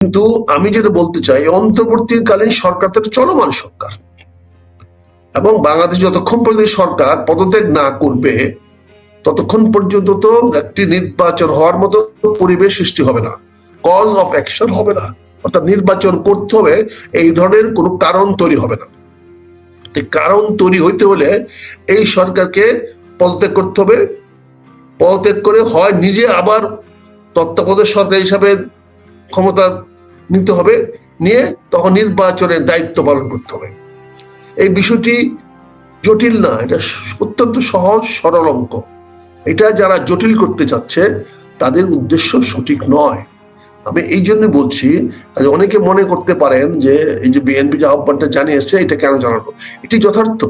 কিন্তু আমি যেটা বলতে চাই, অন্তর্বর্তীকালীন সরকার তো চলমান সরকার। এবং বাংলাদেশ যতক্ষণ পর্যন্ত সরকার পদত্যাগ না করবে, ততক্ষণ পর্যন্ত তো একটি নির্বাচন হওয়ার মতো পরিবেশ সৃষ্টি হবে না। কজ অফ অ্যাকশন হবে না। অর্থাৎ নির্বাচন করতে হবে, এই ধরনের কোনো কারণ তৈরি হবে না। কারণ তৈরি হইতে হলে এই সরকারকে পদত্যাগ করতে হবে। পদত্যাগ করে হয় নিজে আবার তত্ত্বাবধায়ক সরকার হিসাবে ক্ষমতা নিতে হবে। নিয়ে তখন নির্বাচনের দায়িত্ব পালন করতে হবে। এই বিষয়টি জটিল না, এটা অত্যন্ত সহজ, সরল অঙ্ক। এটা যারা জটিল করতে চাচ্ছে, তাদের উদ্দেশ্য সঠিক নয়। আমি এই জন্য বলছি অনেকে মনে করতে পারেন যে, এই যে বিএনপি যে আহ্বানটা জানিয়েছে, এটা কেন জানানো? এটি যথার্থ।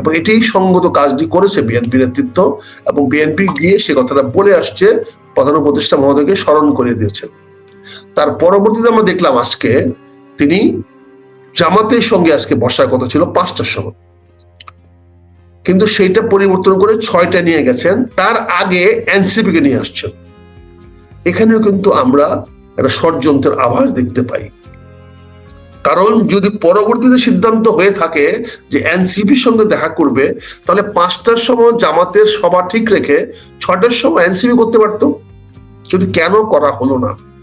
এবং এটি সঙ্গত কাজটি করেছে বিএনপি নেতৃত্ব, এবং বিএনপি গিয়ে সে কথাটা বলে আসছে, প্রধান উপদেষ্টা মহোদয়কে স্মরণ করে দিয়েছেন। তার পরবর্তীতে আমরা দেখলাম আজকে, তিনি জামাতের সঙ্গে আজকে বসার কথা ছিল পাঁচটার সময়। কিন্তু সেইটা পরিবর্তন করে ছয়টা নিয়ে গেছেন, তার আগে এনসিপি কে নিয়ে আসছেন। এখানেও কিন্তু আমরা একটা ষড়যন্ত্রের আভাস দেখতে পাই। কারণ যদি পরবর্তীতে সিদ্ধান্ত হয়ে থাকে যে এনসিপির সঙ্গে দেখা করবে, তাহলে পাঁচটার সময় জামাতের সভা ঠিক রেখে ছটার সময় এনসিপি করতে পারতো? কিন্তু কেন করা হলো না?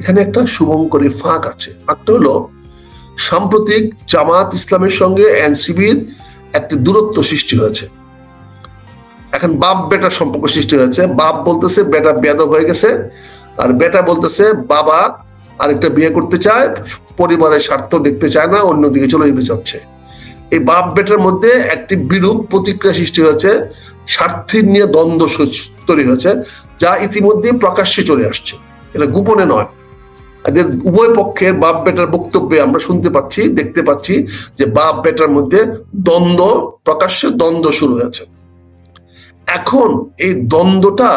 এখানে একটা শুভঙ্করী ফাঁক আছে। ফাঁকটা হলো, সাম্প্রতিক জামাত ইসলামের সঙ্গে এনসিবির একটি দূরত্ব সৃষ্টি হয়েছে। এখন বাপ বেটার সম্পর্ক সৃষ্টি হয়েছে। বাপ বলতেছে, বেটা বেদব হয়ে গেছে। আর বেটা বলতেছে, বাবা আরেকটা বিয়ে করতে চায়, পরিবারের স্বার্থ দেখতে চায় না, অন্যদিকে চলে যেতে চাচ্ছে। এই বাপ বেটার মধ্যে একটি বিরূপ প্রতিক্রিয়া সৃষ্টি হয়েছে, স্বার্থের নিয়ে দ্বন্দ্ব তৈরি হয়েছে, যা ইতিমধ্যে প্রকাশ্যে চলে আসছে। এটা গোপনে নয়। এদের উভয় পক্ষের বাপ বেটার বক্তব্যে আমরা শুনতে পাচ্ছি, দেখতে পাচ্ছি যে বাপ বেটার মধ্যে দ্বন্দ্ব, প্রকাশ্যে দ্বন্দ্ব শুরু হয়েছে। এখন এই দ্বন্দ্বটা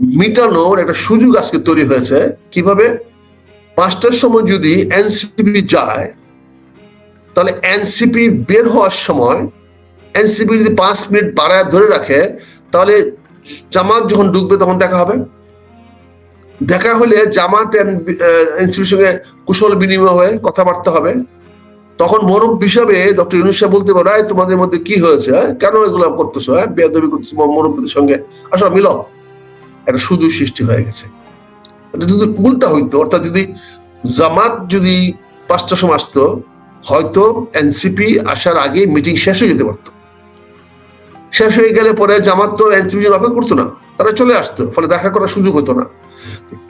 মিটানোর একটা সুযোগ আজকে তৈরি হয়েছে। কীভাবে? পাঁচটার সময় যদি এনসিপি যায়, তাহলে এনসিপি বের হওয়ার সময় এনসিপি যদি পাঁচ মিনিট বাড়ায় ধরে রাখে, তাহলে জামাত যখন ঢুকবে তখন দেখা হবে। দেখা হলে জামাত এনসিপির সঙ্গে কুশল বিনিময় হয়ে কথাবার্তা হবে। তখন মরব হিসাবে ডক্টর ইউনুস বলতে পারে তোমাদের মধ্যে কি হয়েছে হ্যাঁ? কেন এগুলো করতেছো হ্যাঁ? বেদবি করতেছো মরব্বীদের সঙ্গে। আসলে মিল। একটা সুযোগ সৃষ্টি হয়ে গেছে। এটা যদি উল্টা হইতো, অর্থাৎ যদি জামাত যদি পাঁচটার সময় আসতো, হয়তো এনসিপি আসার আগে মিটিং শেষ হয়ে যেতে পারতো। শেষ হয়ে গেলে পরে জামাত তো এনসিপি অপেক্ষা করতো না, তারা চলে আসতো, ফলে দেখা করার সুযোগ হতো না।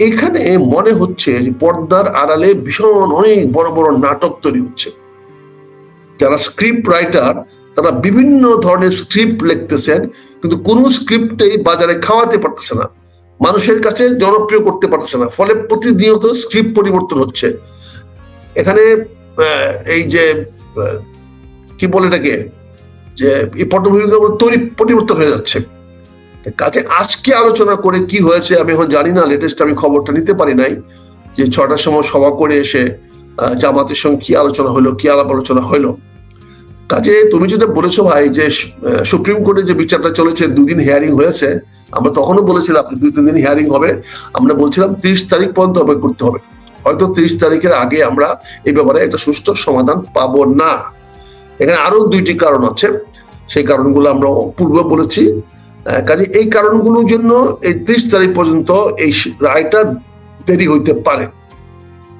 এখানে মনে হচ্ছে যে পর্দার আড়ালে ভীষণ অনেক বড় বড় নাটক তৈরি হচ্ছে। যারা স্ক্রিপ্ট রাইটার তারা বিভিন্ন ধরনের স্ক্রিপ্ট লিখতেছেন, কিন্তু কোন স্ক্রিপ্টেই বাজারে খাওয়াতে পারতেছে না। মানুষের কাছে জনপ্রিয় করতে পারতেছে না, ফলে প্রতিনিয়ত স্ক্রিপ্ট পরিবর্তন হচ্ছে। এখানে এই যে কি বলে এটাকে? যে এই পটভূমিকা তৈরি, পরিবর্তন হয়ে যাচ্ছে। কাজে আজকে আলোচনা করে কি হয়েছে, আমি এখন জানি না লেটেস্ট আমি খবরটা নিতে পারি নাই যে ছটার সময় সভা করে এসে জামাতের সঙ্গে কি আলোচনা হলো, কি আলাপ আলোচনা হলো। কাজে তুমি যেটা বলেছ ভাই যে সুপ্রিম কোর্টে যে বিচারটা চলেছে, দুদিন হিয়ারিং হয়েছে, আমরা তখনও বলেছিলাম দুই, তিন দিন হিয়ারিং হবে, আমরা বলছিলাম তিরিশ তারিখ পর্যন্ত অপেক্ষা করতে হবে। হয়তো তিরিশ তারিখের আগে আমরা এই ব্যাপারে একটা সুষ্ঠু সমাধান পাবো না। এখানে আরও দুইটি কারণ আছে, সেই কারণগুলো আমরা পূর্বে বলেছি। কাজে এই কারণগুলোর জন্য এই ত্রিশ তারিখ পর্যন্ত এই রায়টা দেরি হইতে পারে।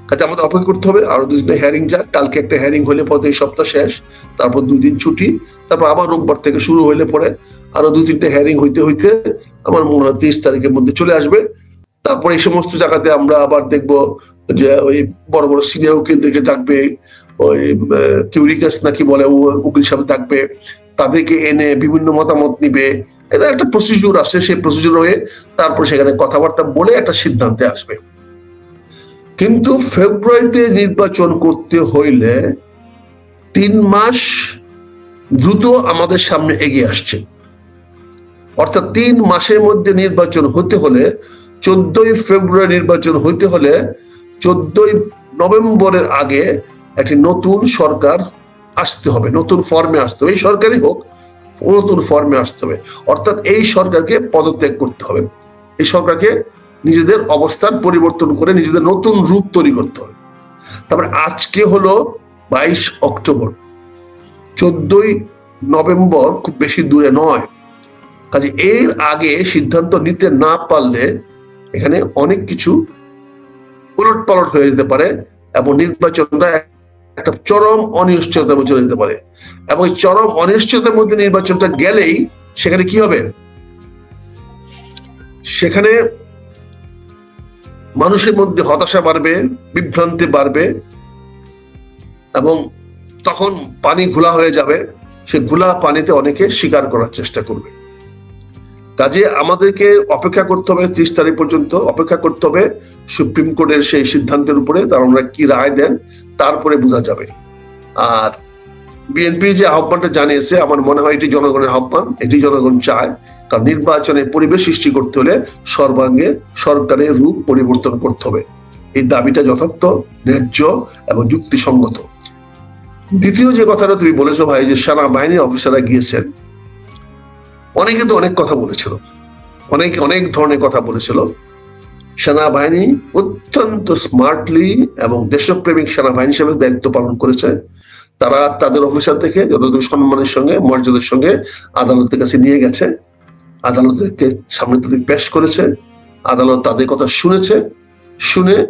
কাজে আমাদের অপেক্ষা করতে হবে আরও দুদিনে হ্যারিং যাক। কালকে একটা হ্যারিং হলে পরে এই সপ্তাহ শেষ, তারপর দুই দিন ছুটি, তারপর আবার রোববার থেকে শুরু হইলে পরে আরও দুই তিনটে হ্যারিং হইতে হইতে আমার মনে হয় তিরিশ তারিখের মধ্যে চলে আসবে। তারপর এই সমস্ত জায়গাতে আমরা আবার দেখব যে ওই বড় বড় সিনিয়র উকিলদেরকে ডাকবে, ওই কিউরিকাস নাকি বলে উকিল সাহেব ডাকবে, তাদেরকে এনে বিভিন্ন মতামত নিবে। এটা একটা প্রসিডিউর আছে, সেই প্রসিডিউর হয়ে তারপর সেখানে কথাবার্তা বলে একটা সিদ্ধান্তে আসবে। কিন্তু ফেব্রুয়ারিতে নির্বাচন করতে হইলে তিন মাস দ্রুত আমাদের সামনে এগিয়ে আসছে। অর্থাৎ তিন মাসের মধ্যে নির্বাচন হতে হলে, চোদ্দই ফেব্রুয়ারি নির্বাচন হইতে হলে, চোদ্দই নভেম্বরের আগে একটি নতুন সরকার আসতে হবে, নতুন ফর্মে আসতে হবে। এই সরকারই হোক নতুন ফর্মে আসতে হবে। অর্থাৎ এই সরকারকে পদত্যাগ করতে হবে। এই সরকারকে নিজেদের অবস্থান পরিবর্তন করে নিজেদের নতুন রূপ তৈরি করতে হবে। তারপরে আজকে হলো বাইশ অক্টোবর। চোদ্দই নভেম্বর খুব বেশি দূরে নয়। কাজে এর আগে সিদ্ধান্ত নিতে না পারলে এখানে অনেক কিছু উলট পালট হয়ে যেতে পারে এবং নির্বাচনটা একটা চরম অনিশ্চয়তার মধ্যে চলে যেতে পারে। এবং এই চরম অনিশ্চয়তার মধ্যে নির্বাচনটা গেলেই সেখানে কি হবে? সেখানে মানুষের মধ্যে হতাশা বাড়বে, বিভ্রান্তি বাড়বে, এবং তখন পানি ঘোলা হয়ে যাবে। সে ঘোলা পানিতে অনেকে শিকার করার চেষ্টা করবে। কাজে আমাদেরকে অপেক্ষা করতে হবে ত্রিশ তারিখ পর্যন্ত, অপেক্ষা করতে হবে সুপ্রিম কোর্টের সেই সিদ্ধান্তের উপরে, তারা ওনারা কি রায় দেন তারপরে বোঝা যাবে। আর বিএনপি যে আহ্বানটা জানিয়েছে, আমার মনে হয় এটি জনগণের আহ্বান, এটি জনগণ চায়, কারণ নির্বাচনে পরিবেশ সৃষ্টি করতে হলে সর্বাঙ্গে সরকারের রূপ পরিবর্তন করতে হবে। এই দাবিটা যথার্থ, ন্যায্য এবং যুক্তিসঙ্গত। দ্বিতীয় যে কথাটা তুমি বলেছ ভাই, যে সেনাবাহিনী অফিসাররা গিয়েছেন অনেকে তো অনেক কথা বলেছিল। অনেক অনেক ধরনের কথা বলেছিল। সেনাবাহিনী অত্যন্ত স্মার্টলি এবং দেশপ্রেমিক সেনাবাহিনী হিসেবে দায়িত্ব পালন করেছে। তারা তাদের অফিসার থেকে যতটুকু সম্মানের সঙ্গে, মর্যাদার সঙ্গে আদালতের কাছে নিয়ে গেছে। আদালতকে সামনে তাদের পেশ করেছে। আদালত তাদের কথা শুনেছে। শুনে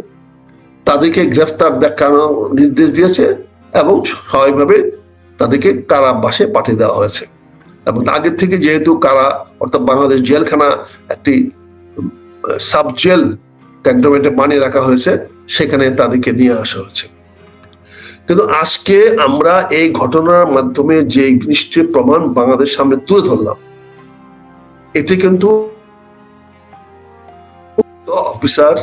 তাদেরকে গ্রেফতার দেখানো নির্দেশ দিয়েছে এবং স্বাভাবিকভাবে তাদেরকে কারাবাসে পাঠিয়ে দেওয়া হয়েছে। এবং আগের থেকে যেহেতু কারা, অর্থাৎ বাংলাদেশ জেলখানা একটি সাব জেল ক্যান্টনমেন্টে বানিয়ে রাখা হয়েছে, সেখানে তাদেরকে নিয়ে আসা হয়েছে। কিন্তু আজকে আমরা এই ঘটনার মাধ্যমে যে জিনিসটি প্রমাণ বাংলাদেশ সামনে তুলে ধরলাম, এতে কিন্তু অফিসার,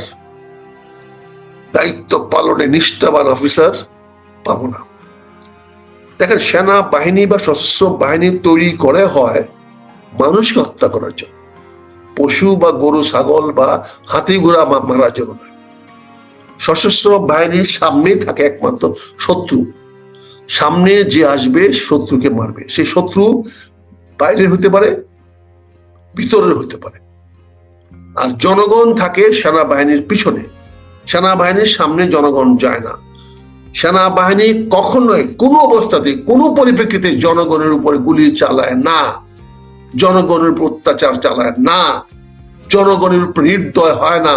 দায়িত্ব পালনে নিষ্ঠাবান অফিসার পাবো না। দেখেন সেনা বাহিনী বা সশস্ত্র বাহিনী তৈরি করে হয় মানুষকে হত্যা করার জন্য। পশু বা গরু, ছাগল বা হাতি, ঘোড়া মারার জন্য নয়। সশস্ত্র বাহিনীর সামনেই থাকে একমাত্র শত্রু। সামনে যে আসবে, শত্রুকে মারবে। সেই শত্রু বাইরের হতে পারে, ভিতরের হতে পারে। আর জনগণ থাকে সেনাবাহিনীর পিছনে। সেনাবাহিনীর সামনে জনগণ যায় না। সেনাবাহিনী কখনোই কোনো অবস্থাতে কোনো পরিপ্রেক্ষিতে জনগণের উপরে গুলি চালায় না। জনগণের উপর অত্যাচার চালায় না। জনগণের উপর নির্দয় হয় না,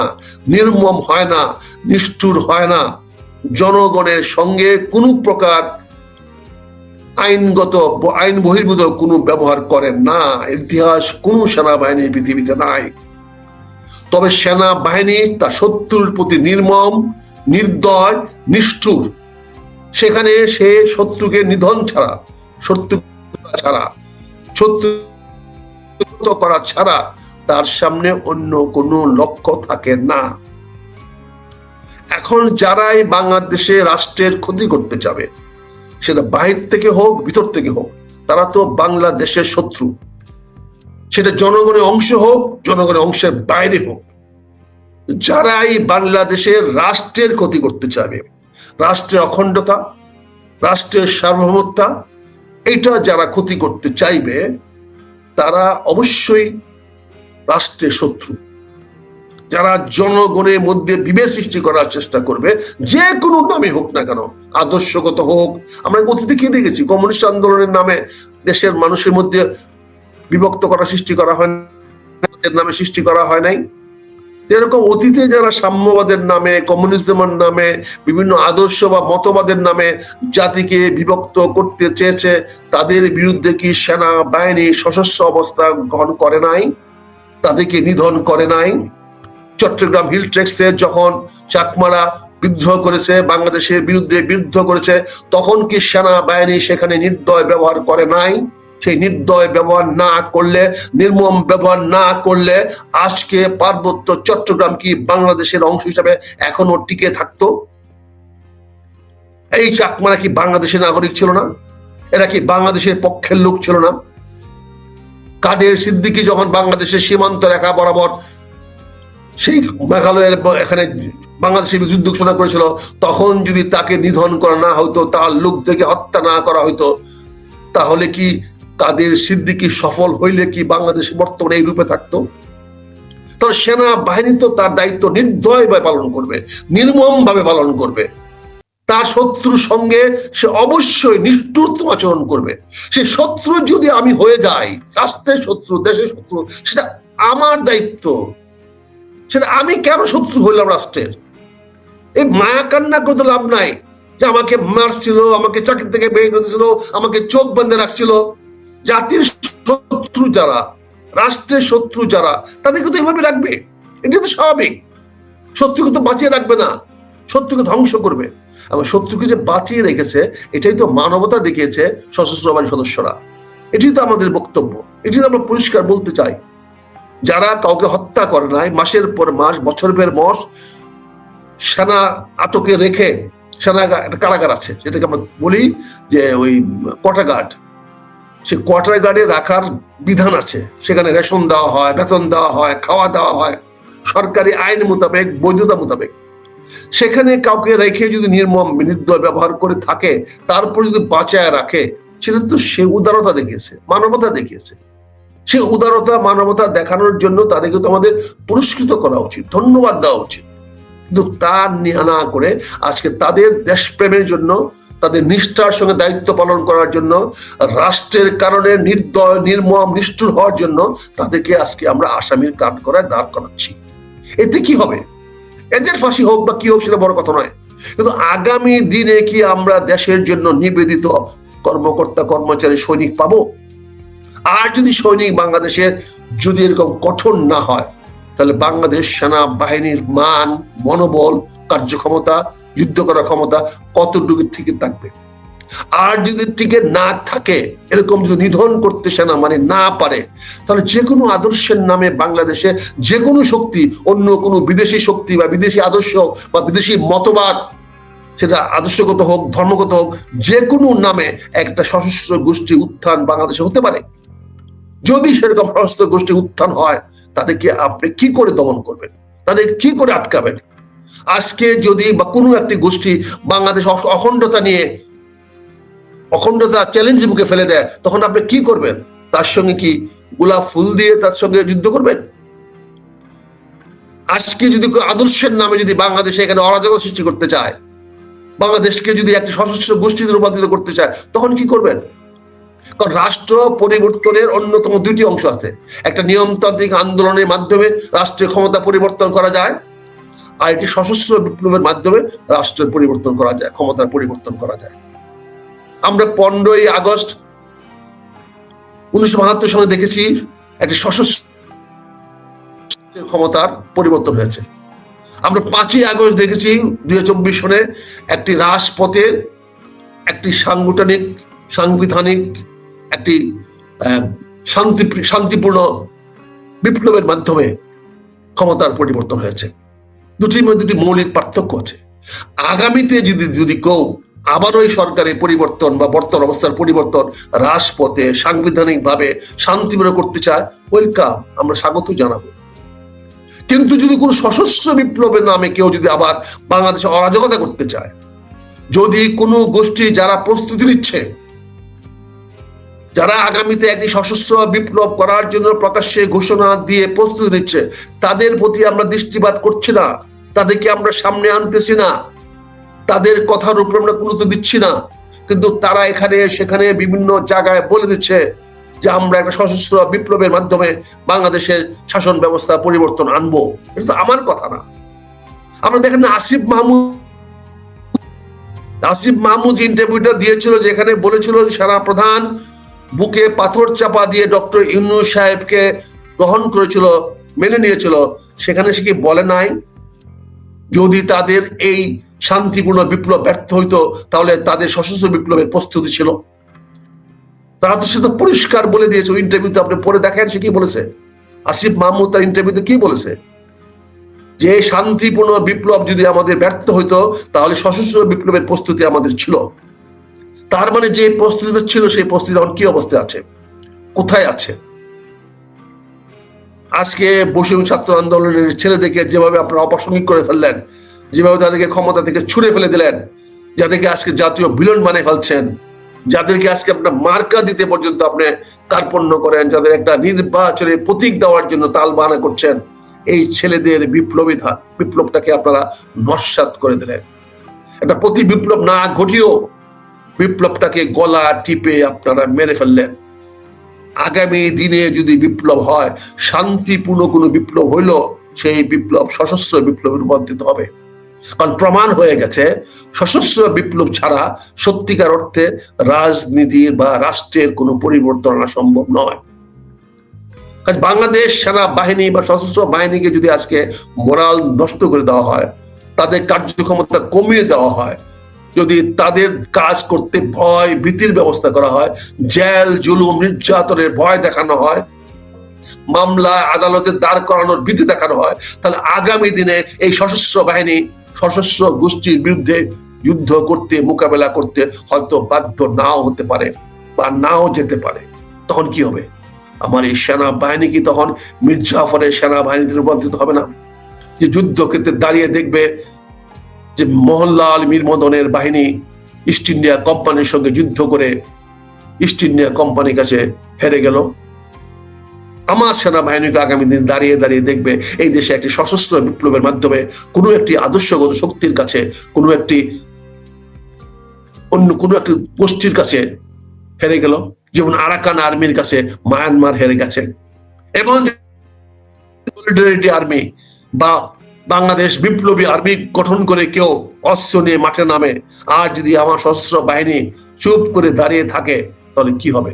নির্মম হয় না, নিষ্ঠুর হয় না। জনগণের সঙ্গে কোনো প্রকার আইনগত, আইন বহির্ভূত কোনো ব্যবহার করেন না। ইতিহাস কোন সেনাবাহিনী পৃথিবীতে নাই। তবে সেনাবাহিনী তার শত্রুর প্রতি নির্মম, নির্দয়, নিষ্ঠুর। সেখানে সে শত্রুকে নিধন ছাড়া, শত্রু ছাড়া, শত্রু করা ছাড়া তার সামনে অন্য কোনো লক্ষ্য থাকে না। এখন যারাই বাংলাদেশে রাষ্ট্রের ক্ষতি করতে যাবে, সেটা বাহির থেকে হোক, ভিতর থেকে হোক, তারা তো বাংলাদেশের শত্রু। সেটা জনগণের অংশ হোক, জনগণের অংশের বাইরে হোক। যারাই বাংলাদেশের রাষ্ট্রের ক্ষতি করতে চাবে রাষ্ট্রের অখণ্ডতা, রাষ্ট্রের সার্বভৌমত্তা এটা যারা ক্ষতি করতে চাইবে, তারা অবশ্যই রাষ্ট্রের শত্রু। যারা জনগণের মধ্যে বিভেদ সৃষ্টি করার চেষ্টা করবে, যে কোনো নামে হোক না কেন, আদর্শগত হোক, আমরা অতীতে কি দেখেছি কমিউনিস্ট আন্দোলনের নামে দেশের মানুষের মধ্যে বিভক্ত করা সৃষ্টি করা হয় নামে সৃষ্টি করা হয় নাই। এরকম অতীতে যারা সাম্যবাদের নামে, কমিউনিজমের নামে, বিভিন্ন আদর্শ বা মতবাদের নামে জাতিকে বিভক্ত করতে চেয়েছে, তাদের বিরুদ্ধে কি সেনা, বাহিনী, সশস্ত্র অবস্থা গ্রহণ করে নাই? তাদেরকে নিধন করে নাই? চট্টগ্রাম হিল ট্রেক্সে যখন চাকমারা বিদ্রোহ করেছে, বাংলাদেশের বিরুদ্ধে বিদ্রোহ করেছে, তখন কি সেনা, বাহিনী সেখানে নির্দয় ব্যবহার করে নাই? সেই নির্দয় ব্যবহার না করলে, নির্মম ব্যবহার না করলে আজকে পার্বত্য চট্টগ্রাম কি বাংলাদেশের অংশ হিসাবে এখনও টিকে থাকতো? এই চাকমারা কি বাংলাদেশের নাগরিক ছিল না? এরা কি বাংলাদেশের পক্ষের লোক ছিল না? কাদের সিদ্দিকি যখন বাংলাদেশের সীমান্ত রেখা বরাবর সেই মেঘালয়ের এখানে বাংলাদেশের যুদ্ধ ঘোষণা করেছিল, তখন যদি তাকে নিধন করা না হতো, তার লোক থেকে হত্যা না করা হতো, তাহলে কি কাদের সিদ্দিকি সফল হইলে কি বাংলাদেশ বর্তমানে এই রূপে থাকতো? তার সেনা বাহিনী তো তার দায়িত্ব নির্দয়ভাবে পালন করবে নির্মম ভাবে পালন করবে। তার শত্রুর সঙ্গে সে অবশ্যই নিষ্ঠুরতম আচরণ করবে। সে শত্রু যদি আমি হয়ে যাই, রাষ্ট্রের শত্রু, দেশের শত্রু, সেটা আমার দায়িত্ব। সেটা আমি কেন শত্রু হইলাম রাষ্ট্রের? এই মায়া কান্না করতে লাভ নাই যে আমাকে মারছিল, আমাকে চাকরি থেকে বেরিয়ে দিয়েছিল, আমাকে চোখ বন্ধে রাখছিল। জাতির শত্রু যারা, রাষ্ট্রের শত্রু যারা, তাদেরকে তো এভাবে রাখবে। এটা তো স্বাভাবিক। শত্রুকে তো বাঁচিয়ে রাখবে না। শত্রুকে ধ্বংস করবে। এবং শত্রুকে যে বাঁচিয়ে রেখেছে, এটাই তো মানবতা দেখিয়েছে সশস্ত্র বাহিনীর সদস্যরা। এটাই তো আমাদের বক্তব্য। এটি তো আমরা পরিষ্কার বলতে চাই। যারা কাউকে হত্যা করে নাই, মাসের পর মাস, বছর পর মাস, সেনা আটকে রেখে, সেনা কারাগার আছে, যেটাকে আমরা বলি যে ওই কোয়ার্টার গার্ড সে কোয়ার্টার গার্ডে রাখার বিধান আছে। সেখানে রেশন দেওয়া হয়, বেতন দেওয়া হয়, খাওয়া দেওয়া হয়, সরকারি আইন মোতাবেক, বৈধতা মোতাবেক। সেখানে কাউকে রেখে যদি নির্মম নির্দয় ব্যবহার করে থাকে, তারপর যদি বাঁচায় রাখে, সেটা তো সে উদারতা দেখিয়েছে, মানবতা দেখিয়েছে। সে উদারতা, মানবতা দেখানোর জন্য তাদেরকে তো আমাদের পুরস্কৃত করা উচিত, ধন্যবাদ দেওয়া উচিত। কিন্তু তা না করে আজকে তাদের দেশপ্রেমের জন্য তাদের নিষ্ঠার সঙ্গে দায়িত্ব পালন করার জন্য, রাষ্ট্রের কারণে নির্দয়, নির্মম, নিষ্ঠুর হওয়ার জন্য তাদেরকে আজকে আমরা আসামির কাঠ করায় দাঁড় করাচ্ছি। এতে কি হবে? এদের ফাঁসি হোক বা কি হোক সেটা বড় কথা নয়। কিন্তু আগামী দিনে কি আমরা দেশের জন্য নিবেদিত কর্মকর্তা, কর্মচারী, সৈনিক পাবো? আর যদি সৈনিক বাংলাদেশের যদি এরকম কঠোর না হয় তাহলে বাংলাদেশ সেনা বাহিনীর মান, মনোবল, কার্যক্ষমতা, যুদ্ধ করার ক্ষমতা কতটুকু ঠিক থাকবে? আর যদি টিকে না থাকে, এরকম যদি নিধন করতে সেনা মানে না পারে, তাহলে যে কোনো আদর্শের নামে বাংলাদেশে যে কোনো শক্তি, অন্য কোনো বিদেশি শক্তি বা বিদেশি আদর্শ বা বিদেশি মতবাদ, সেটা আদর্শগত হোক, ধর্মগত হোক, যে কোনো নামে একটা সশস্ত্র গোষ্ঠী উত্থান বাংলাদেশে হতে পারে। যদি সেরকম সশস্ত্র গোষ্ঠী উত্থান হয়, তাদেরকে আপনি কি করে দমন করবেন? তাদের কি করে আটকাবেন? আজকে যদি বা কোনো একটি গোষ্ঠী বাংলাদেশ অখণ্ডতা নিয়ে, অখণ্ডতা চ্যালেঞ্জ মুখে ফেলে দেয়, তখন আপনি কি করবেন? তার সঙ্গে কি গোলাপ ফুল দিয়ে তার সঙ্গে যুদ্ধ করবেন? আজকে যদি আদর্শের নামে যদি বাংলাদেশে এখানে অরাজক সৃষ্টি করতে চায়, বাংলাদেশকে যদি একটি সশস্ত্র গোষ্ঠীতে রূপান্তরিত করতে চায়, তখন কি করবেন? কারণ রাষ্ট্র পরিবর্তনের অন্যতম দুটি অংশ আছে। একটা নিয়মতান্ত্রিক আন্দোলনের মাধ্যমে রাষ্ট্রীয় ক্ষমতা পরিবর্তন করা যায়, আর এটি সশস্ত্র বিপ্লবের মাধ্যমে রাষ্ট্রের পরিবর্তন করা যায়, ক্ষমতার পরিবর্তন করা যায়। আমরা পনেরোই আগস্ট উনিশশো বাহাত্তর সালে দেখেছি একটি সশস্ত্র ক্ষমতার পরিবর্তন হয়েছে। আমরা পাঁচই আগস্ট দেখেছি দুই চব্বিশ সনে একটি রাজপথে একটি সাংগঠনিক, সাংবিধানিক একটি শান্তি, শান্তিপূর্ণ বিপ্লবের মাধ্যমে ক্ষমতার পরিবর্তন হয়েছে। দুটির মধ্যে দুটি মৌলিক পার্থক্য আছে। আগামীতে যদি যদি কেউ আবারও এই সরকারের পরিবর্তন বা বর্তমান অবস্থার পরিবর্তন রাজপথে সাংবিধানিক ভাবে শান্তিপূর্ণ করতে চায়, ওয়েলকাম, আমরা স্বাগত জানাব। কিন্তু যদি কোনো সশস্ত্র বিপ্লবের নামে কেউ যদি আবার বাংলাদেশে অরাজকতা করতে চায়, যদি কোনো গোষ্ঠী যারা প্রস্তুতি নিচ্ছে যারা আগামীতে একটি সশস্ত্র বিপ্লব করার জন্য প্রকাশ্যে ঘোষণা দিয়ে প্রস্তুতি নিচ্ছে, তাদের প্রতি আমরা দৃষ্টিপাত করছি না, তাদেরকে আমরা সামনে আনতেছি না, তাদের কথার উপর আমরা গুরুত্ব দিচ্ছি না। কিন্তু তারা এখানে, সেখানে বিভিন্ন জায়গায় বলে দিচ্ছে যে আমরা একটা সশস্ত্র বিপ্লবের মাধ্যমে বাংলাদেশের শাসন ব্যবস্থা পরিবর্তন আনব। এটা তো আমার কথা না। আমরা দেখেন আসিফ মাহমুদ আসিফ মাহমুদ ইন্টারভিউটা দিয়েছিল, যেখানে বলেছিল সেনা প্রধান বুকে পাথর চাপা দিয়ে ডক্টর ইউনু সাহেবকে গ্রহণ করেছিল, মেনে নিয়েছিল। সেখানে সে কি বলে নাই? যদি তাদের এই শান্তিপূর্ণ বিপ্লব ব্যর্থ হইতো, তাহলে তাদের সশস্ত্র বিপ্লবের প্রস্তুতি ছিল। তারা তো সেটা পরিষ্কার বলে দিয়েছে। ইন্টারভিউতে আপনি পড়ে দেখেন সে কি বলেছে। আসিফ মাহমুদ তার ইন্টারভিউতে কি বলেছে? যে শান্তিপূর্ণ বিপ্লব যদি আমাদের ব্যর্থ হইতো, তাহলে সশস্ত্র বিপ্লবের প্রস্তুতি আমাদের ছিল। তার মানে যে প্রস্তুতি ছিল, সেই প্রস্তুতি এখন কি অবস্থায় আছে? কোথায় আছে? আজকে বসুন ছাত্র আন্দোলনের ছেলেদেরকে যেভাবে আপনারা অপ্রাসঙ্গিক করে ফেললেন, যেভাবে তাদেরকে ক্ষমতা থেকে ছুড়ে ফেলে দিলেন, যাদেরকে আজকে জাতীয় বিলন বানিয়ে ফেলছেন, যাদেরকে আজকে আপনার মার্কা দিতে পর্যন্ত আপনি কার্পণ্য করেন, যাদের একটা নির্বাচনের প্রতীক দেওয়ার জন্য তাল বানা করছেন, এই ছেলেদের বিপ্লবী বিপ্লবটাকে আপনারা নস্বাত করে দিলেন। একটা প্রতি বিপ্লব না ঘটিয়েও বিপ্লবটাকে গলা টিপে আপনারা মেরে ফেললেন। আগামী দিনে যদি বিপ্লব হয়, শান্তিপূর্ণ কোনো বিপ্লব হইল, সেই বিপ্লব সশস্ত্র বিপ্লবে রূপান্তরিত হবে। কারণ প্রমাণ হয়ে গেছে, সশস্ত্র বিপ্লব ছাড়া সত্যিকার অর্থে রাজনীতির বা রাষ্ট্রের কোনো পরিবর্তন আনা সম্ভব নয়। কারণ বাংলাদেশ সেনা বাহিনী বা সশস্ত্র বাহিনীকে যদি আজকে মোরাল নষ্ট করে দেওয়া হয়, তাদের কার্যক্ষমতা কমিয়ে দেওয়া হয় যদি তাদের কাজ করতে ভয়, ভীতির ব্যবস্থা করা হয়, জেল, জুলুম, নির্যাতনের ভয় দেখানো হয়, মামলা আদালতে দাঁড় করানোর ভীতি দেখানো হয়, তাহলে আগামী দিনে এই সশস্ত্র বাহিনী, সশস্ত্র গোষ্ঠীর বিরুদ্ধে যুদ্ধ করতে, মোকাবেলা করতে হয়তো বাধ্য নাও হতে পারে বা নাও যেতে পারে। তখন কি হবে? আমার এই সেনাবাহিনী কি তখন মির্জাফরের সেনাবাহিনীতে রূপান্তরিত হবে না? যে যুদ্ধক্ষেত্রে দাঁড়িয়ে দেখবে যে মোহনলাল মীর মদনের বাহিনী ইস্ট ইন্ডিয়া কোম্পানির সঙ্গে যুদ্ধ করে ইস্ট ইন্ডিয়া কোম্পানির কাছে হেরে গেল। আমার সেনাবাহিনীকে আগামী দিন দাঁড়িয়ে দাঁড়িয়ে দেখবে এই দেশে একটি সশস্ত্র বিপ্লবের মাধ্যমে কোনো একটি আদর্শগত শক্তির কাছে, কোনো একটি অন্য কোনো একটি গোষ্ঠীর কাছে হেরে গেল। যেমন আরাকান আর্মির কাছে মায়ানমার হেরে গেছে। এবং আর্মি বা বাংলাদেশ বিপ্লবী আর্মি গঠন করে কেউ অস্ত্র নিয়ে মাঠে নামে। আর যদি আমার সশস্ত্র বাহিনী চুপ করে দাঁড়িয়ে থাকে, তাহলে কি হবে?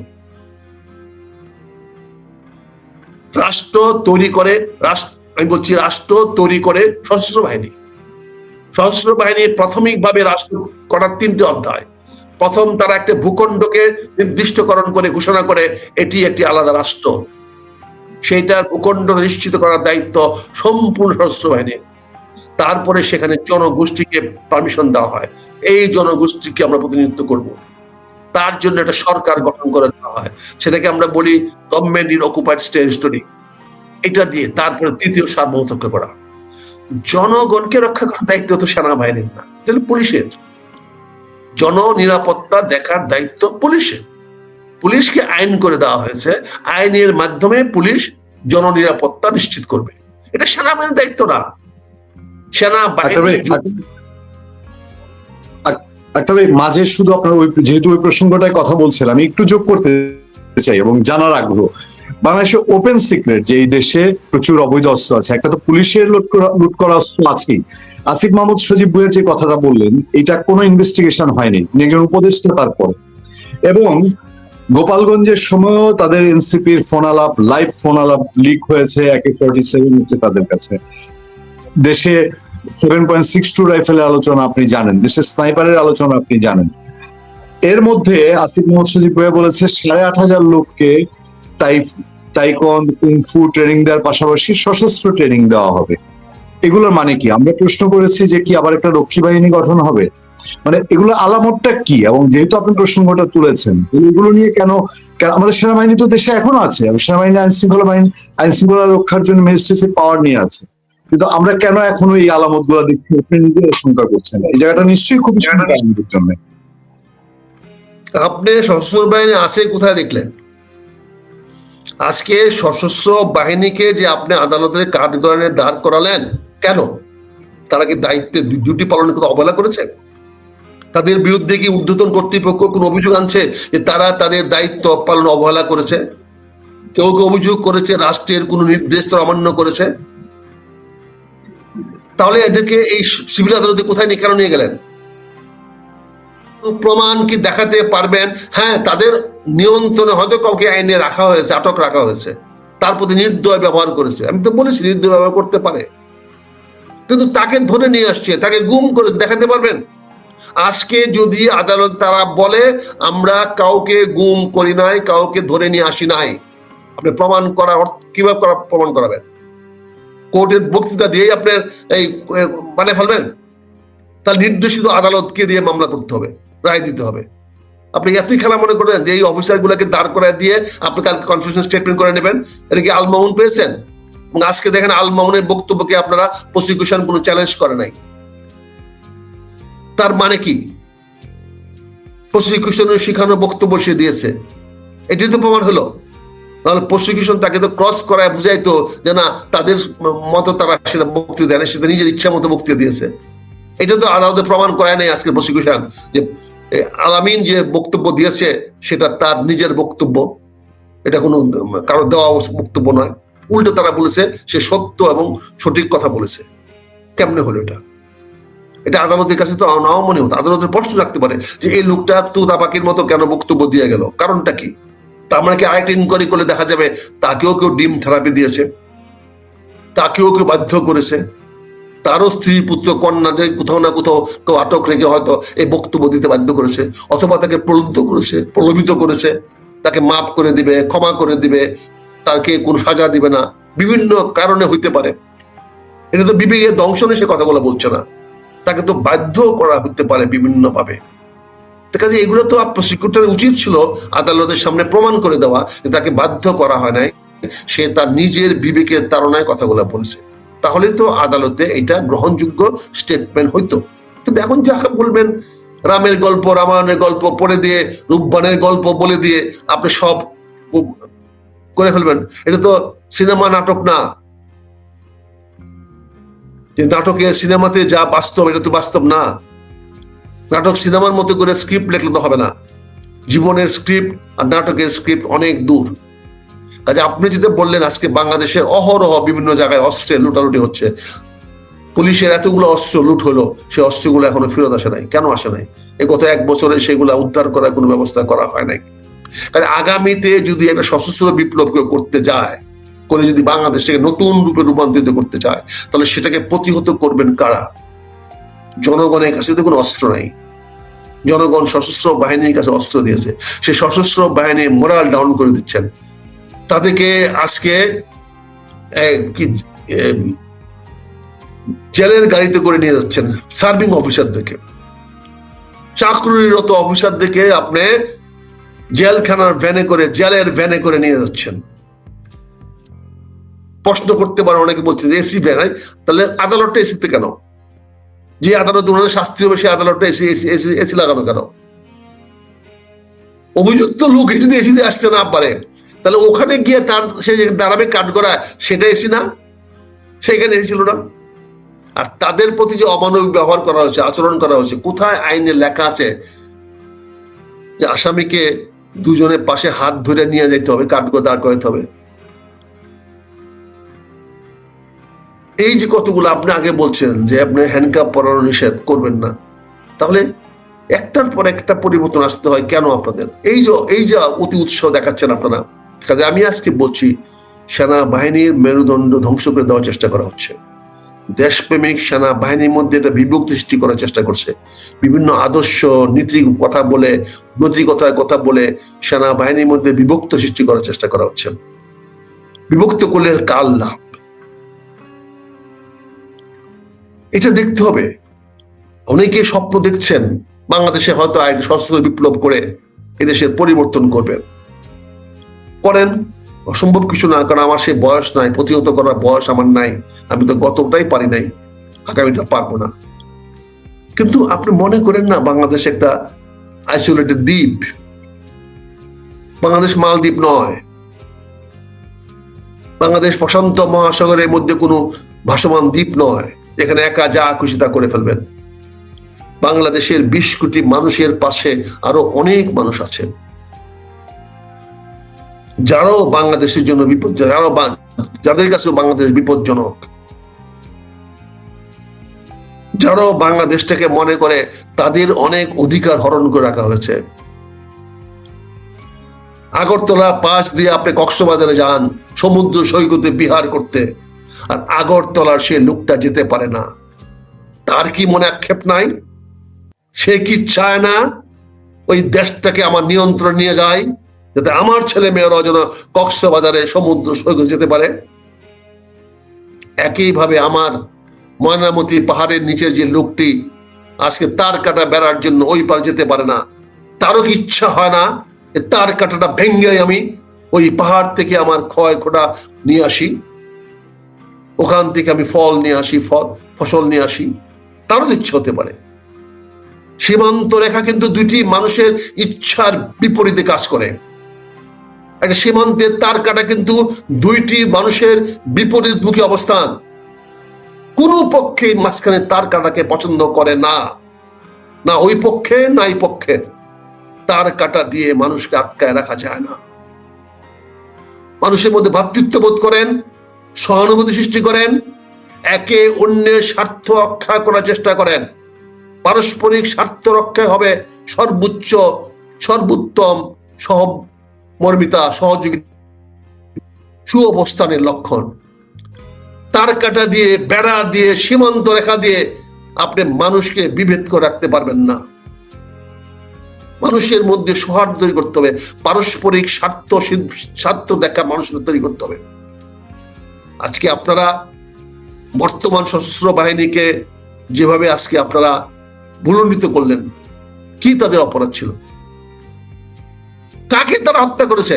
রাষ্ট্র তৈরি করে, রাষ্ট্র, আমি বলছি রাষ্ট্র তৈরি করে সশস্ত্র বাহিনী। সশস্ত্র বাহিনী প্রাথমিকভাবে রাষ্ট্র করার তিনটি অধ্যায়। প্রথম তারা একটা ভূখণ্ডকে নির্দিষ্টকরণ করে, ঘোষণা করে, এটি একটি আলাদা রাষ্ট্র। সেইটার ভূখণ্ড নিশ্চিত করার দায়িত্ব সম্পূর্ণ সশস্ত্র বাহিনীর তারপরে সেখানে জনগোষ্ঠীকে পারমিশন দেওয়া হয়। এই জনগোষ্ঠীকে আমরা প্রতিনিধিত্ব করব। তার জন্য একটা সরকার গঠন করে দেওয়া হয়। সেটাকে আমরা বলি গভর্নমেন্ট ইন অকুপাইড টেরিটরি এটা দিয়ে তারপরে তৃতীয় সার্বভৌমত্ব করা জনগণকে রক্ষা করার দায়িত্ব তো সেনাবাহিনীর না পুলিশের। জন নিরাপত্তা দেখার দায়িত্ব পুলিশের। পুলিশকে আইন করে দেওয়া হয়েছে। আইনের মাধ্যমে পুলিশ জননিরাপত্তা নিশ্চিত করবে। এটা সেনাবাহিনীর দায়িত্ব না। সেনাবাহিনী একটা মাঝে শুধু আপনার ওই যেহেতু ওই প্রসঙ্গটায় কথা বলছিলাম একটু যোগ করতে চাই এবং জানার আগ্রহ। বাংলাদেশে ওপেন সিক্রেট যে এই দেশে প্রচুর অবৈধ অস্ত্র আছে একটা তো পুলিশের লুট করা অস্ত্র আছেই। আসিফ মাহমুদ সজীব বইয়ের যে কথাটা বললেন এটা কোনো ইনভেস্টিগেশন হয়নি। তিনি একজন উপদেষ্টা তারপর। এবং গোপালগঞ্জের সময়ও তাদের এনসিপির ফোন আলাপ লাইভ ফোন আলাপ লিক হয়েছে, একে ফর্টি সেভেন হচ্ছে তাদের কাছে। দেশে সেভেন পয়েন্ট সিক্স টু রাইফেলের আলোচনা আপনি জানেন, দেশে স্নাইপারের আলোচনা আপনি জানেন। এর মধ্যে আসিফ মোহাম্মদ ভাইয়া বলেছে, সাড়ে আট হাজার লোককে তাই তাইকন কুংফু ট্রেনিং দেওয়ার পাশাপাশি সশস্ত্র ট্রেনিং দেওয়া হবে। এগুলোর মানে কি? আমরা প্রশ্ন করেছি যে কি আবার একটা রক্ষী বাহিনী গঠন হবে? মানে এগুলো আলামতটা কি? এবং যেহেতু আপনি প্রসঙ্গটা তুলেছেন এগুলো নিয়ে কেন আমাদের সেনাবাহিনী তো দেশে এখনও আছে সেনাবাহিনী আইন শৃঙ্খলা বাহিনী আইন শৃঙ্খলা রক্ষার জন্য ম্যাজিস্ট্রেসি পাওয়ার নিয়ে আছে। কিন্তু আমরা কেন এখনও এই আলামতগুলা দেখছি আপনি নিজে শঙ্কা করছেন? এই জায়গাটা নিশ্চয়ই খুবই আমাদের জন্য। আপনি সশস্ত্র বাহিনী আছে কোথায় দেখলেন? আজকে সশস্ত্র বাহিনীকে যে আপনি আদালতের কাঠগড়ানে দাঁড় করালেন কেন? তারা কি দায়িত্বে ডিউটি পালন করতে অবহেলা করেছে? তাদের বিরুদ্ধে কি ঊর্ধ্বতন কর্তৃপক্ষ কোন অভিযোগ আনছে যে তারা তাদের দায়িত্ব পালন অবহেলা করেছে? কেউ কেউ অভিযোগ করেছে রাষ্ট্রের কোন নির্দেশ অমান্য করেছে? তাহলে এদেরকে এই সিভিল আদালতে কোথায় নিয়ে কেন নিয়ে গেলেন? প্রমাণ কি দেখাতে পারবেন? হ্যাঁ তাদের নিয়ন্ত্রণে হয়তো কাউকে আইনে রাখা হয়েছে, আটক রাখা হয়েছে। তার প্রতি নির্দয় ব্যবহার করেছে। আমি তো বলেছি নির্দয় ব্যবহার করতে পারে। কিন্তু তাকে ধরে নিয়ে আসছে, তাকে গুম করেছে, দেখাতে পারবেন? আজকে যদি আদালত তারা বলে, আমরা কাউকে গুম করি নাই, কাউকে ধরে নিয়ে আসি নাই। আপনি প্রমাণ করা কীভাবে করা, প্রমাণ করাবেন? কোর্টের বক্তৃতা দিয়েই আপনার এই মানে ফেলবেন? তার নির্দেশিত আদালতকে দিয়ে মামলা করতে হবে, রায় দিতে হবে। আপনি এতই খেলা মনে করেন যে এই অফিসার গুলাকে দাঁড় করায় দিয়ে আপনি কালকে কনফিউশন স্টেটমেন্ট করে নেবেন? এটা কি আলমাউন পেয়েছেন? আজকে দেখেন আলমাউনের বক্তব্যকে আপনারা প্রসিকিউশন কোনো চ্যালেঞ্জ করে নাই। তার মানে কি? প্রসিকিউশনের শিখানো বক্তব্য সে দিয়েছে। এটি তো প্রমাণ হলো। নাহলে প্রসিকিউশন তাকে তো ক্রস করায় বুঝাইতো যে না তাদের মতো তারা সেটা বক্তৃতা দেয় না, সেটা নিজের ইচ্ছা মতো বক্তৃতা দিয়েছে। এটা তো আলাদা প্রমাণ করায় নাই আজকে প্রসিকিউশন যে আলামিন যে বক্তব্য দিয়েছে সেটা তার নিজের বক্তব্য। এটা কোনো কারও দেওয়া বক্তব্য নয়। উল্টো তারা বলেছে সে সত্য এবং সঠিক কথা বলেছে। কেমনে হলো এটা? এটা আদালতের কাছে তো নাও মনে হতো। আদালতের প্রশ্ন রাখতে পারে যে এই লোকটা তুতা পাখির মতো কেন বক্তব্য দিয়ে গেল? কারণটা কি? তার মানে কি আরেকটা ইনকোয়ারি করলে দেখা যাবে তাকেও কেউ ডিম থেরাপি দিয়েছে, তাকেও কেউ বাধ্য করেছে, তারও স্ত্রী, পুত্র, কন্যাদের কোথাও না কোথাও কেউ আটক রেখে হয়তো এই বক্তব্য দিতে বাধ্য করেছে, অথবা তাকে প্রলুব্ধ করেছে, প্রলোভিত করেছে, তাকে মাফ করে দিবে, ক্ষমা করে দিবে, তাকে কোন সাজা দিবে না। বিভিন্ন কারণে হইতে পারে। এটা তো বিবেকের দংশনে সে কথাগুলো বলছে না। তাকে তো বাধ্য করা হতে পারে বিভিন্ন ভাবে কাজে এগুলো তো প্রসিকিউটরের উচিত ছিল আদালতের সামনে প্রমাণ করে দেওয়া যে তাকে বাধ্য করা হয় নাই। সে তার নিজের বিবেকের তাড়নায় কথাগুলো বলেছে। তাহলে তো আদালতে এটা গ্রহণযোগ্য স্টেটমেন্ট হইতো। কিন্তু এখন যা বলবেন, রামের গল্প, রামায়ণের গল্প, পড়ে দিয়ে রূপবানের গল্প বলে দিয়ে আপনি সব করে ফেলবেন। এটা তো সিনেমা নাটক না। যে নাটকে সিনেমাতে যা বাস্তব, এটা তো বাস্তব না। নাটক সিনেমার মতো করে স্ক্রিপ্ট লেখলে তো হবে না। জীবনের স্ক্রিপ্ট আর নাটকের স্ক্রিপ্ট অনেক দূর। কাজে আপনি যেটা বললেন, আজকে বাংলাদেশের অহরহ বিভিন্ন জায়গায় অস্ত্রে লুটালুটি হচ্ছে। পুলিশের এতগুলো অস্ত্র লুট হলো, সেই অস্ত্রগুলো এখনও ফেরত আসে নাই। কেন আসে নাই? এই গত এক বছরে সেগুলো উদ্ধার করার কোনো ব্যবস্থা করা হয় নাই। আগামীতে যদি একটা সশস্ত্র বিপ্লব কেউ করতে যায় করে যদি বাংলাদেশটাকে নতুন রূপে রূপান্তরিত করতে চায়, তাহলে সেটাকে প্রতিহত করবেন কারা? জনগণের কাছে তো কোনো অস্ত্র নাই। জনগণ সশস্ত্র বাহিনীর কাছে অস্ত্র দিয়েছে। সে সশস্ত্র বাহিনী মোরাল ডাউন করে দিচ্ছেন। তাদেরকে আজকে জেলের গাড়িতে করে নিয়ে যাচ্ছেন সার্ভিং অফিসারদেরকে। চাকরিরত অফিসারদেরকে আপনি জেলখানার ভ্যানে করে, জেলের ভ্যানে করে নিয়ে যাচ্ছেন। প্রশ্ন করতে পারে, অনেকে বলছে যে এসি ভ্যান তাহলে আদালতটা এসিতে কেন? যে আদালত ওনাদের শাস্তি হবে, সেই আদালতটা এসি এসি এসি লাগানো কেন? অভিযুক্ত লোক যদি এসিতে আসতে না পারে, তাহলে ওখানে গিয়ে তার, সে দাঁড়াবে কাট করা সেটা এসি না? সেখানে এসি ছিল না? আর তাদের প্রতি যে অমানবিক ব্যবহার করা হয়েছে, আচরণ করা হয়েছে, কোথায় আইনে লেখা আছে যে আসামিকে দুজনের পাশে হাত ধরে নিয়ে যেতে হবে কাঠগো দাঁড় করাতে হবে? এই যে কতগুলো আপনি আগে বলছেন যে আপনি হ্যান্ডকাপ পরানো নিষেধ করবেন না, তাহলে একটার পর একটা পরিবর্তন আসতে হয় কেন আপনাদের? এই যে এই যে অতি উৎসাহ দেখাচ্ছেন আপনারা, কাজে আমি আজকে বলছি সেনা বাহিনীর মেরুদণ্ড ধ্বংস করে দেওয়ার চেষ্টা করা হচ্ছে। দেশপ্রেমিক সেনা বাহিনীর মধ্যে একটা বিভক্তি সৃষ্টি করার চেষ্টা করছে। বিভিন্ন আদর্শ, নীতি কথা বলে, নৈতিকতার কথা বলে সেনা বাহিনীর মধ্যে বিভক্ত সৃষ্টি করার চেষ্টা করা হচ্ছে। বিভক্ত করলে কাল লাভ? এটা দেখতে হবে। অনেকে স্বপ্ন দেখছেন, বাংলাদেশে হয়তো আইন সশস্ত্র বিপ্লব করে এদেশের পরিবর্তন করবেন করেন, অসম্ভব কিছু না, কারণ আমার সেই বয়স নাই, প্রতিহত করার বয়স আমার নাই, আমি তো গতটাই পারি নাই, আগামীটা পারব না। কিন্তু আপনি মনে করেন না, বাংলাদেশ একটা আইসোলেটেড দ্বীপ? বাংলাদেশ মালদ্বীপ নয়। বাংলাদেশ প্রশান্ত মহাসাগরের মধ্যে কোনো ভাসমান দ্বীপ নয়। যেখানে একা যা খুশি তা করে ফেলবেন। বাংলাদেশের বিশ কোটি মানুষের পাশে আরও অনেক মানুষ আছে যারাও বাংলাদেশের জন্য বিপদ যারাও যাদের কাছেও বাংলাদেশ বিপজ্জনক। যারাও বাংলাদেশটাকে মনে করে তাদের অনেক অধিকার হরণ করে রাখা হয়েছে। আগরতলা পাশ দিয়ে আপনি কক্সবাজারে যান, সমুদ্র সৈকতে বিহার করতে। আর আগরতলার সে লোকটা যেতে পারে না। তার কি মনে আক্ষেপ নাই? সে কি চায় না ওই দেশটাকে আমার নিয়ন্ত্রণ নিয়ে যায়, যাতে আমার ছেলে মেয়েরা যেন কক্সবাজারে সমুদ্র সৈকত যেতে পারে? একইভাবে আমার ময়নামতি পাহাড়ের নিচের যে লোকটি আজকে তার কাটা বেড়ার জন্য ওই পার যেতে পারে না। তারও কি ইচ্ছা হয় না তার কাটাটা ভেঙ্গে আমি ওই পাহাড় থেকে আমার ক্ষয় খোটা নিয়ে আসি? ওখান থেকে আমি ফল নিয়ে আসি, ফল, ফসল নিয়ে আসি। তারও ইচ্ছা হতে পারে। সীমান্ত রেখা কিন্তু দুইটি মানুষের ইচ্ছার বিপরীতে কাজ করে। একটা সীমান্তের তার কাটা কিন্তু দুইটি মানুষের বিপরীতমুখী অবস্থান। কোন পক্ষে মাঝখানে তার কাটাকে পছন্দ করে না। না ওই পক্ষে, না এই পক্ষে। তার কাটা দিয়ে মানুষকে আটকায় রাখা যায় না। মানুষের মধ্যে ভ্রাতৃত্ব বোধ করেন। সহানুভূতি সৃষ্টি করেন, একে অন্যের স্বার্থ রক্ষা করার চেষ্টা করেন। পারস্পরিক স্বার্থ রক্ষা হবে সর্বোচ্চ, সর্বোত্তম, সহমর্মিতা সহযোগিতা সুঅবস্থানের লক্ষণ। তার কাটা দিয়ে, বেড়া দিয়ে, সীমান্ত রেখা দিয়ে আপনি মানুষকে বিভেদ করে রাখতে পারবেন না। মানুষের মধ্যে সৌহার্দ্য তৈরি করতে হবে। পারস্পরিক স্বার্থ স্বার্থ দেখা মানুষের তৈরি করতে হবে। আজকে আপনারা বর্তমান সশস্ত্র বাহিনীকে যেভাবে আজকে আপনারা ভুলন্ডিত করলেন, কি তাদের অপরাধ ছিল? কাকে তারা হত্যা করেছে?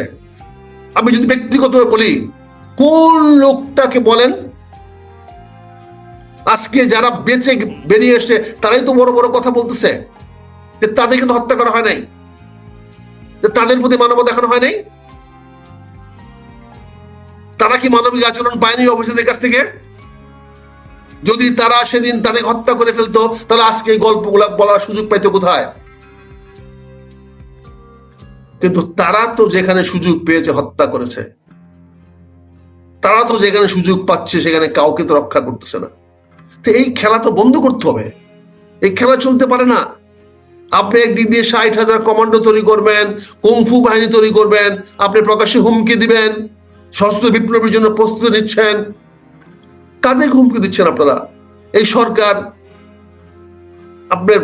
আমি যদি ব্যক্তিগতভাবে বলি, কোন লোকটাকে বলেন, আজকে যারা বেঁচে বেরিয়ে এসছে, তারাই তো বড় বড় কথা বলতেছে, যে তাদেরকে তো হত্যা করা হয় নাই তাদের প্রতি মানবতা দেখানো হয় নাই। তারা কি মানবিক আচরণ পায়নি অফিসারদের কাছ থেকে? যদি তারা সেদিন তাদের হত্যা করে ফেলতো, তাহলে আজকে এই গল্পগুলা বলার সুযোগ পাইতো কোথায়? কিন্তু তারা তো যেখানে সুযোগ পেয়েছে, হত্যা করেছে। তারা তো যেখানে সুযোগ পাচ্ছে, সেখানে কাউকে তো রক্ষা করতেছে না। তো এই খেলা তো বন্ধ করতে হবে। এই খেলা চলতে পারে না। আপনি একদিক দিয়ে ষাট হাজার কমান্ডো তৈরি করবেন কুমফু বাহিনী তৈরি করবেন, আপনি প্রকাশ্যে হুমকি দিবেন। সশস্ত্র বিপ্লবের জন্য প্রস্তুতি নিচ্ছেন। কাদের হুমকি দিচ্ছেন আপনারা? এই সরকার আপনার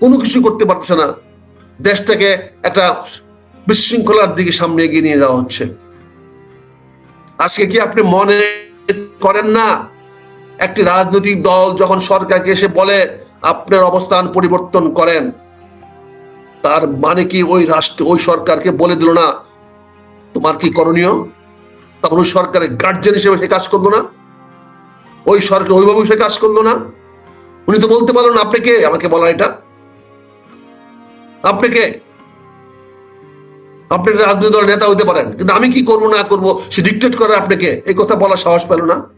কোনো কিছু করতে পারতেছে না। দেশটাকে একটা বিশৃঙ্খলার দিকে সামনে এগিয়ে নিয়ে যাওয়া হচ্ছে। আজকে কি আপনি মনে করেন না? একটি রাজনৈতিক দল যখন সরকারকে এসে বলে, আপনার অবস্থান পরিবর্তন করেন। তার মানে কি ওই রাষ্ট্র, ওই সরকারকে বলে দিল না, তোমার কি করণীয়? তখন ওই সরকারের গার্জেন হিসেবে সে কাজ করল না। ওই সরকার ওইভাবে সে কাজ করল না। উনি তো বলতে পারল না, আপনি কে? আমাকে বলা এটা। আপনি কে? আপনি রাজনৈতিক দলের নেতা হইতে পারেন। কিন্তু আমি কি করব, না করব? সে ডিকটেট করে আপনাকে এই কথা বলার সাহস পেল না।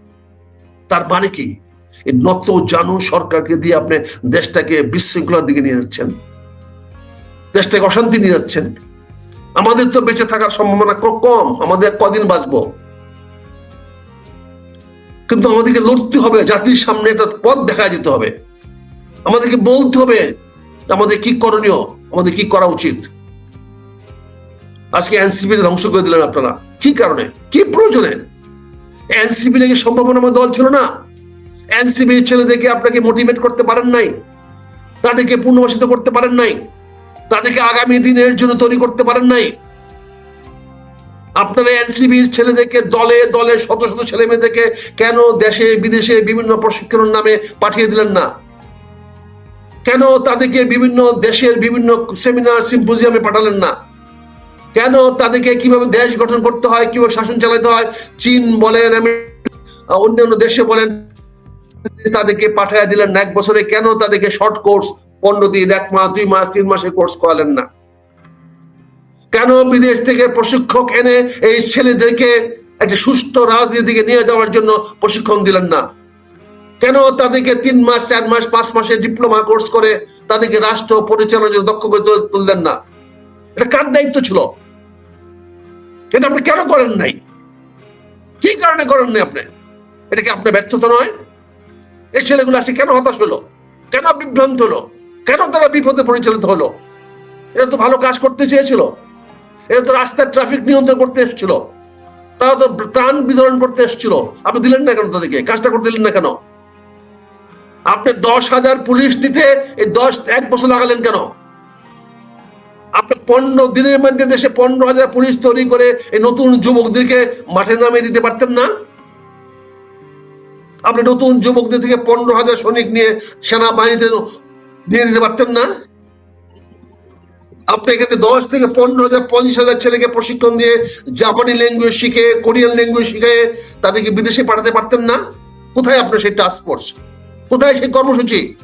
তার মানে কি? এই নত জানু সরকারকে দিয়ে আপনি দেশটাকে বিশৃঙ্খলার দিকে নিয়ে যাচ্ছেন। দেশটাকে অশান্তি নিয়ে যাচ্ছেন। আমাদের তো বেঁচে থাকার সম্ভাবনা কম, আমাদের কদিন বাঁচবো? কিন্তু আমাদেরকে লড়তে হবে, জাতির সামনে একটা পথ দেখা যেতে হবে। আমাদেরকে বলতে হবে আমাদের কি করণীয়, আমাদের কি করা উচিত। আজকে এনসিপি ধ্বংস করে দিলেন আপনারা। কি কারণে? কি প্রয়োজনে? এনসিপি নাকি সম্ভাবনাময় দল ছিল না? এনসিপি ছেলেদেরকে আপনাকে মোটিভেট করতে পারেন নাই? তাদেরকে পুনর্বাসিত করতে পারেন নাই? তাদেরকে আগামী দিনের জন্য তৈরি করতে পারেন নাই। আপনারা এনসিবির ছেলেদেরকে দলে দলে শত শত ছেলে মেয়েদেরকে কেন দেশে, বিদেশে বিভিন্ন প্রশিক্ষণের নামে পাঠিয়ে দিলেন না? কেন তাদেরকে বিভিন্ন দেশের বিভিন্ন সেমিনার, সিম্পোজিয়ামে পাঠালেন না? কেন তাদেরকে কীভাবে দেশ গঠন করতে হয়, কীভাবে শাসন চালাতে হয়? চীন বলেন অন্যান্য দেশে বলেন, তাদেরকে পাঠিয়ে দিলেন এক বছরে কেন তাদেরকে শর্ট কোর্স পনেরো দিন, এক মাস, দুই মাস, তিন মাসে কোর্স করালেন না। কেন বিদেশ থেকে প্রশিক্ষক এনে এই ছেলেদেরকে একটা সুষ্ঠু রাজনীতিকে নিয়ে যাওয়ার জন্য প্রশিক্ষণ দিলেন না? কেন তাদেরকে তিন মাস, চার মাস, পাঁচ মাসের ডিপ্লোমা কোর্স করে তাদেরকে রাষ্ট্র পরিচালনার জন্য দক্ষ করে তুললেন না? এটা কার দায়িত্ব ছিল? এটা আপনি কেন করেন নাই? কি কারণে করেন নাই আপনি? এটা কি আপনার ব্যর্থতা নয়? এই ছেলেগুলো আসে কেন হতাশ হলো? কেন বিভ্রান্ত হলো? কেন তারা বিপদে পরিচালিত হলো? এরা তো ভালো কাজ করতে চেয়েছিল। এরা তো রাস্তার ট্রাফিক নিয়ন্ত্রণ করতে এসেছিল। তারা তো ত্রাণ বিতরণ করতে এসেছিল। আপনি দিলেন না কেন তাদেরকে? কাজটা করতে দিলেন না কেন? আপনি দশ হাজার পুলিশ নিতে এই দশ এক বছর লাগালেন কেন? আপনি পনেরো দিনের মধ্যে দেশে পনেরো হাজার পুলিশ তৈরি করে এই নতুন যুবকদেরকে মাঠে নামিয়ে দিতে পারতেন না? আপনি নতুন যুবকদের থেকে পনেরো হাজার সৈনিক নিয়ে সেনাবাহিনীতে নিয়ে দিতে পারতেন না? আপনি এখানে দশ থেকে পনেরো হাজার, পঞ্চাশ হাজার ছেলেকে প্রশিক্ষণ দিয়ে জাপানি ল্যাঙ্গুয়েজ শিখে কোরিয়ান ল্যাঙ্গুয়েজ শিখে তাদেরকে বিদেশে পাঠাতে পারতেন না? কোথায় আপনার সেই টাস্ক ফোর্স কোথায় সেই কর্মসূচি?